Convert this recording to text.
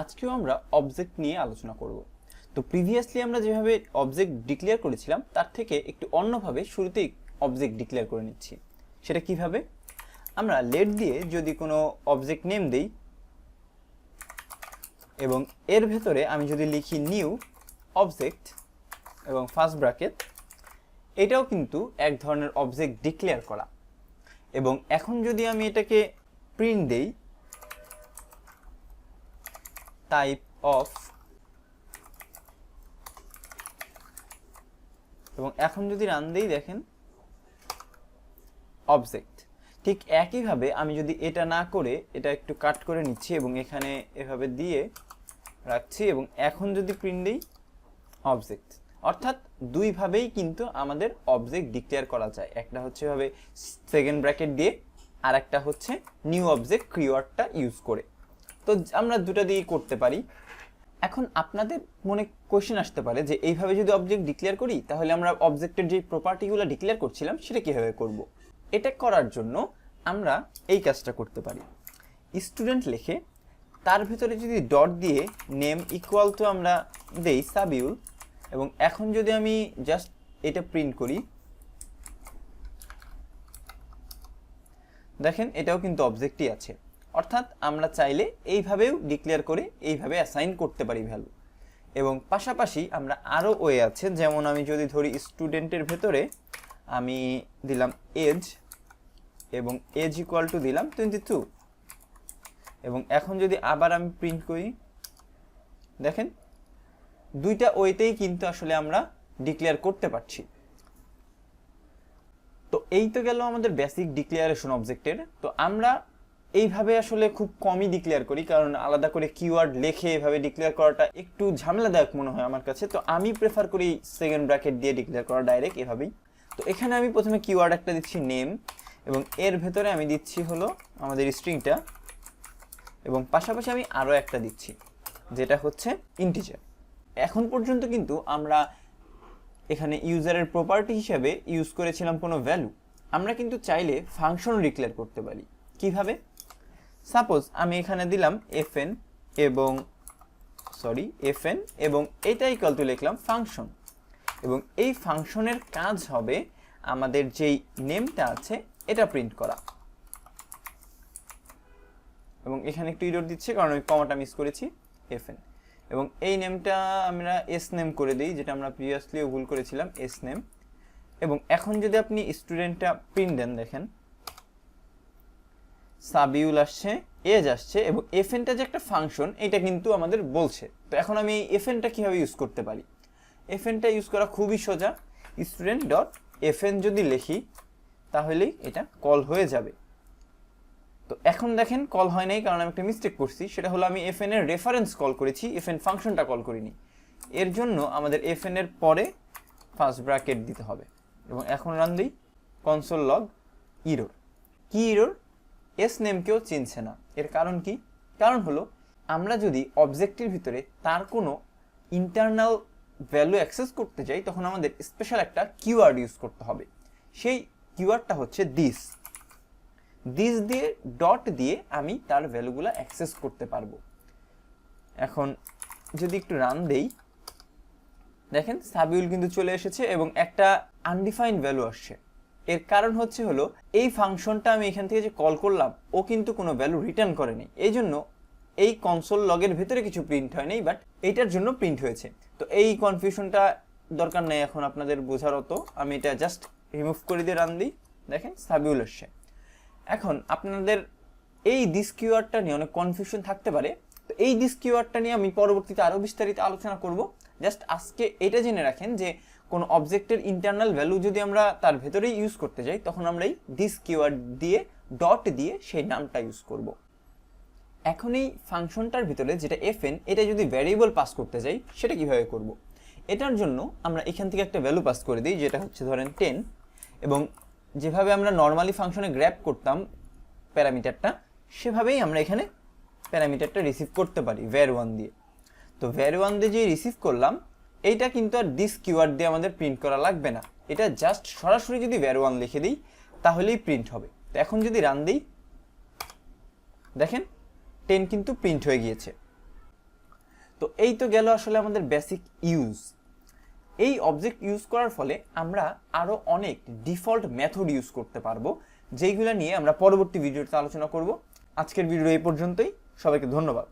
আজকেও আমরা অবজেক্ট নিয়ে আলোচনা করব। তো প্রিভিয়াসলি আমরা যেভাবে অবজেক্ট ডিক্লেয়ার করেছিলাম, তার থেকে একটু অন্যভাবে শুরুতেই অবজেক্ট ডিক্লেয়ার করে নিচ্ছি। সেটা কীভাবে? আমরা লেট দিয়ে যদি কোনো অবজেক্ট নেম দেই, এবং এর ভেতরে আমি যদি লিখি নিউ অবজেক্ট এবং ফার্স্ট ব্র্যাকেট এটাও কিন্তু এক ধরনের অবজেক্ট ডিক্লেয়ার করা। এবং এখন যদি আমি এটাকে প্রিন্ট দেই টাইপ অফ এবং এখন যদি রান দেই দেখেন অবজেক্ট ঠিক একইভাবে আমি যদি এটা না করে এটা একটু কাট করে নিচ্ছি এবং এখানে এভাবে দিয়ে রাখছি এবং এখন যদি প্রিন্ট দিই অবজেক্ট অর্থাৎ দুইভাবেই কিন্তু আমাদের অবজেক্ট ডিক্লেয়ার করা যায়। একটা হচ্ছে ভাবে সেকেন্ড ব্র্যাকেট দিয়ে আর একটা হচ্ছে নিউ অবজেক্ট ক্রিওয়ার্ডটা ইউজ করে। তো আমরা দুটা দিয়েই করতে পারি। এখন আপনাদের মনে কোয়েশ্চেন আসতে পারে যে, এইভাবে যদি অবজেক্ট ডিক্লেয়ার করি, তাহলে আমরা অবজেক্টের যে প্রপার্টিগুলো ডিক্লেয়ার করছিলাম, সেটা কীভাবে করব। এটা করার জন্য আমরা এই কাজটা করতে পারি। স্টুডেন্ট লেখে তার ভিতরে যদি ডট দিয়ে নেম ইকুয়াল টু আমরা দেই, সাবিউল, এবং এখন যদি আমি জাস্ট এটা প্রিন্ট করি, দেখেন এটাও কিন্তু অবজেক্টই আছে। অর্থাৎ আমরা চাইলে এইভাবেও ডিক্লেয়ার করে এইভাবে অ্যাসাইন করতে পারি ভ্যালু এবং পাশাপাশি আমরা আরও ওয়ে আছে, যেমন আমি যদি ধরি স্টুডেন্টের ভেতরে, আমি দিলাম এজ এবং এজ ইকুয়াল টু দিলাম টোয়েন্টি টু এবং এখন যদি আবার আমি প্রিন্ট করি, দেখেন, দুইটা ওয়েতেই কিন্তু আসলে আমরা ডিক্লেয়ার করতে পারছি। তো এই তো গেল আমাদের বেসিক ডিক্লেয়ারেশন অবজেক্টের তো আমরা এইভাবে আসলে খুব কমই ডিক্লেয়ার করি, কারণ আলাদা করে কিওয়ার্ড লেখে এভাবে ডিক্লেয়ার করাটা একটু ঝামেলাদায়ক মনে হয় আমার কাছে। তো আমি প্রেফার করি সেকেন্ড ব্র্যাকেট দিয়ে ডিক্লেয়ার করা ডাইরেক্ট এভাবেই। তো এখানে আমি প্রথমে কিওয়ার্ড একটা দিচ্ছি নেম এবং এর ভেতরে আমি দিচ্ছি হলো আমাদের স্ট্রিংটা এবং পাশাপাশি আমি আরও একটা দিচ্ছি, যেটা হচ্ছে ইন্টিজার এখন পর্যন্ত কিন্তু আমরা এখানে ইউজারের প্রপার্টি হিসাবে ইউজ করেছিলাম কোনো ভ্যালু আমরা কিন্তু চাইলে ফাংশন ডিক্লেয়ার করতে পারি। কীভাবে? সাপোজ আমি এখানে দিলাম এফএন এবং সরি এফএন এবং এটা ইকাল টু লিখলাম ফাংশন এবং এই ফাংশনের কাজ হবে আমাদের যেই নেমটা আছে, এটা প্রিন্ট করা। এবং এখানে একটু ইরোর দিচ্ছে, কারণ আমি কমাটা মিস করেছি এফএন এবং এই নেমটা আমরা এস নেম করে দিই, যেটা আমরা প্রিভিয়াসলিও ভুল করেছিলাম এস নেম এবং এখন যদি আপনি স্টুডেন্টটা প্রিন্ট দেন, দেখেন সাবিউল আসছে, এজ আসছে এবং এফএনটা যে একটা ফাংশন এটা কিন্তু আমাদের বলছে। তো এখন আমি এই এফএনটা কীভাবে ইউজ করতে পারি? এফএনটা ইউজ করা খুবই সোজা। স্টুডেন্ট ডট এফএন যদি লিখি, তাহলেই এটা কল হয়ে যাবে। তো এখন দেখেন কল হয় নাই, কারণ আমি একটা মিস্টেক করছি। সেটা হলো আমি এফএন এর রেফারেন্স কল করেছি এফএন ফাংশনটা কল করিনি। এর জন্য আমাদের এফএন এর পরে ফার্স্ট ব্র্যাকেট দিতে হবে। এবং এখন রান দিই কনসোল লগ ইরোর কি ইরোর এস নেমকেও চিনছে না। এর কারণ কি? কারণ হলো, আমরা যদি অবজেক্টের ভিতরে তার কোনো ইন্টারনাল ভ্যালু অ্যাক্সেস করতে চাই তখন আমাদের স্পেশাল একটা কিওয়ার্ড ইউজ করতে হবে। সেই কিওয়ার্ডটা হচ্ছে দিস দিস দিয়ে ডট দিয়ে আমি তার ভ্যালুগুলো অ্যাক্সেস করতে পারব। এখন যদি একটু রান দেই, দেখেন সাবিউল কিন্তু চলে এসেছে এবং একটা আনডিফাইন্ড ভ্যালু আসছে। এর কারণ হচ্ছে হলো, এই ফাংশনটা আমি এখান থেকে যে কল করলাম, ও কিন্তু কোনো ভ্যালু রিটার্ন করেনি। এই জন্য এই কনসোল লগের ভেতরে কিছু প্রিন্ট হয়নি বাট এইটার জন্য প্রিন্ট হয়েছে। তো এই কনফিউশনটা দরকার নেই এখন আপনাদের বোঝার অত। আমি এটা জাস্ট রিমুভ করে দিয়ে রান দিই। দেখেন, সাবিউল আসছে। এখন আপনাদের এই দিস কিওয়ার্ডটা নিয়ে অনেক কনফিউশন থাকতে পারে। তো এই দিস কিওয়ার্ডটা নিয়ে আমি পরবর্তীতে আরও বিস্তারিত আলোচনা করব। জাস্ট আজকে এটা জেনে রাখেন যে কোনো অবজেক্টের ইন্টারনাল ভ্যালু যদি আমরা তার ভেতরেই ইউজ করতে যাই, তখন আমরা এই দিস কিওয়ার্ড দিয়ে ডট দিয়ে সেই নামটা ইউজ করব। এখন এই ফাংশনটার ভিতরে যেটা এফ এন এটা যদি ভ্যারিয়েবল পাস করতে যাই, সেটা কীভাবে করব? এটার জন্য আমরা এখান থেকে একটা ভ্যালু পাস করে দিই, যেটা হচ্ছে ধরেন টেন এবং যেভাবে আমরা নর্মালি ফাংশনে গ্র্যাপ করতাম প্যারামিটারটা, সেভাবেই আমরা এখানে প্যারামিটারটা রিসিভ করতে পারি ভ্যার ওয়ান দিয়ে। তো ভ্যার ওয়ান দিয়ে যে রিসিভ করলাম এইটা কিন্তু আর দিস কিওয়ার্ড দিয়ে আমাদের প্রিন্ট করা লাগবে না। এটা জাস্ট সরাসরি যদি ভ্যার ওয়ান লিখে দিই, তাহলেই প্রিন্ট হবে। তো এখন যদি রান দিই, দেখেন টেন কিন্তু প্রিন্ট হয়ে গিয়েছে। তো এই তো গেল আসলে আমাদের বেসিক ইউজ এই অবজেক্ট ইউজ করার ফলে আমরা আরও অনেক ডিফল্ট মেথড ইউজ করতে পারব, যেইগুলো নিয়ে আমরা পরবর্তী ভিডিওতে আলোচনা করব। আজকের ভিডিও এই পর্যন্তই। সবাইকে ধন্যবাদ।